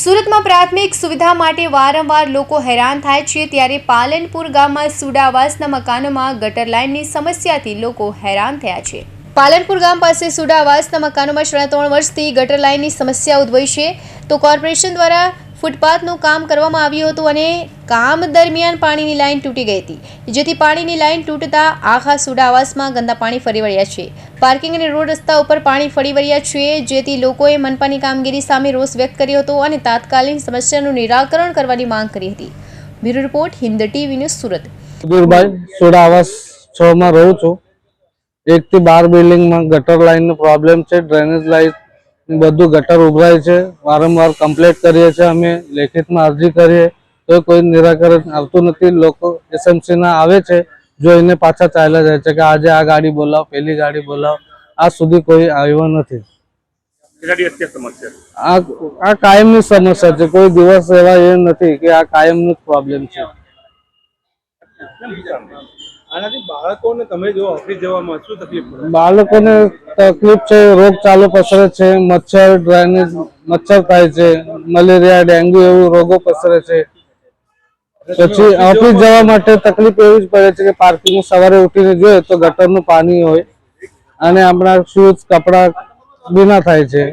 સુરતમાં પ્રાથમિક સુવિધા માટે વારંવાર લોકો હેરાન થાય છે ત્યારે પાલનપુર ગામમાં સુડાવાસના મકાનોમાં ગટર લાઇનની સમસ્યાથી લોકો હેરાન થયા છે. પાલનપુર ગામ પાસે સુડાવાસના મકાનોમાં છેલ્લા ત્રણ વર્ષથી ગટર લાઇનની સમસ્યા ઉદ્ભવી છે. તો કોર્પોરેશન દ્વારા ફૂટપાથનું કામ કરવામાં આવ્યું હતું અને કામ દરમિયાન પાણીની લાઇન તૂટી ગઈ હતી. જેથી પાણીની લાઇન તૂટતા આખા સુડાવાસમાં ગંદા પાણી ફરી વળ્યા છે. પાર્કિંગ અને રોડ રસ્તા ઉપર પાણી ફરી વળ્યા છે, જેથી લોકોએ મનપાની કામગીરી સામે રોષ વ્યક્ત કર્યો હતો અને તાત્કાલિક સમસ્યાનું નિરાકરણ કરવાની માંગ કરી હતી. Bureau report, Hind TV news Surat. Soda છ માં રહું છું. એક થી બાર બિલ્ડિંગમાં ગટર લાઇનનો પ્રોબ્લેમ છે ડ્રેનેજ લાઈન બધું ગટર ઉભરાય છે. વારંવાર કમ્પ્લેટ કરીએ છીએ અમે લેખિતમાં અરજી કરીએ. તો કોઈ નિરાકરણ આવતું નથી. લોકો એસએમસીના આવે છે જોઈને પાછા ચાલ્યા જાય છે કે આજે આ ગાડી બોલાવો પેલી ગાડી બોલાવો. આ સુધી કોઈ આવ્યો નથી. આ કાયમની સમસ્યા છે. કોઈ દિવસ એવા એ નથી કે આ કાયમનો પ્રોબ્લેમ છે. આનાથી બાળકોને તમે જો ઓફિસ જવામાં શું તકલીફ પડે. બાળકોને તકલીફ છે રોગચાળો પસરે છે મચ્છર ડ્રાયનેજ મચ્છર થાય છે મલેરિયા ડેન્ગ્યુ એવું રોગો પસરે છે. પછી ઓફિસ જવા માટે તકલીફ એવી જ પડે છે કે પાર્કિંગ સવારે ઉઠીને જોઈએ તો ગટરનું પાણી હોય અને આપણા શૂઝ કપડા ભીના થાય છે.